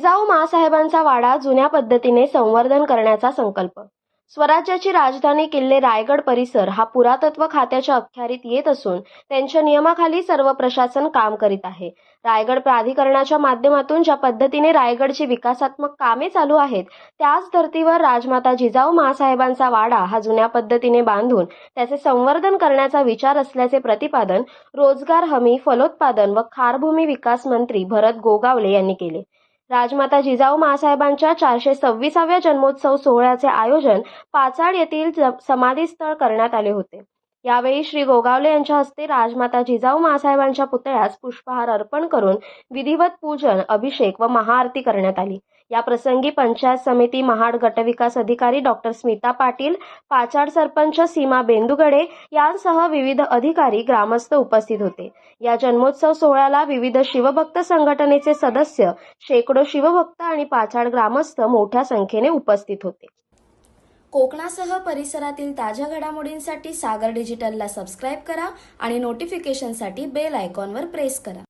जिजाऊ माँसाहेबांचा वाडा जुन्या पद्धतीने संवर्धन करण्याचा संकल्प. स्वराज्याची राजधानी किल्ले रायगड परिसर हा पुरातत्व खात्याच्या अखत्यारीत येत असून त्यांच्या नियमाखाली सर्व प्रशासन काम करीत आहे. रायगड प्राधिकरणाच्या माध्यमातून ज्या पद्धतीने रायगडची विकासात्मक कामे चालू आहेत त्याच धर्तीवर राजमाता जिजाऊ माँसाहेबांचा वाडा हा जुन्या पद्धतीने बांधून त्याचे संवर्धन करण्याचा विचार असल्याचे प्रतिपादन रोजगार हमी फलोत्पादन व खारभूमी विकास मंत्री भरत गोगावले यांनी केले. राजमाता जिजाऊ महासाहेबांच्या चारशे सव्वीसाव्या जन्मोत्सव सोहळ्याचे आयोजन पाचाड येथील ज- समाधीस्थळ करण्यात आले होते. यावेळी श्री गोगावले यांच्या हस्ते राजमाता जिजाऊ महासाहेबांच्या पुतळ्यास पुष्पहार अर्पण करून विधिवत पूजन अभिषेक व महाआरती करण्यात आली. या प्रसंगी पंचायत समिती महाड गटविकास अधिकारी डॉक्टर स्मिता पाटील पाचाड सरपंच सीमा बेंदुगडे यांसह विविध अधिकारी ग्रामस्थ उपस्थित होते. या जन्मोत्सव सोहळ्याला विविध शिवभक्त संघटनेचे सदस्य शेकडो शिवभक्त आणि पाचाड ग्रामस्थ मोठ्या संख्येने उपस्थित होते. कोकणासह परिसरातील ताज्या घडामोडींसाठी सागर डिजिटलला सबस्क्राईब करा आणि नोटिफिकेशनसाठी बेल आयकॉनवर प्रेस करा.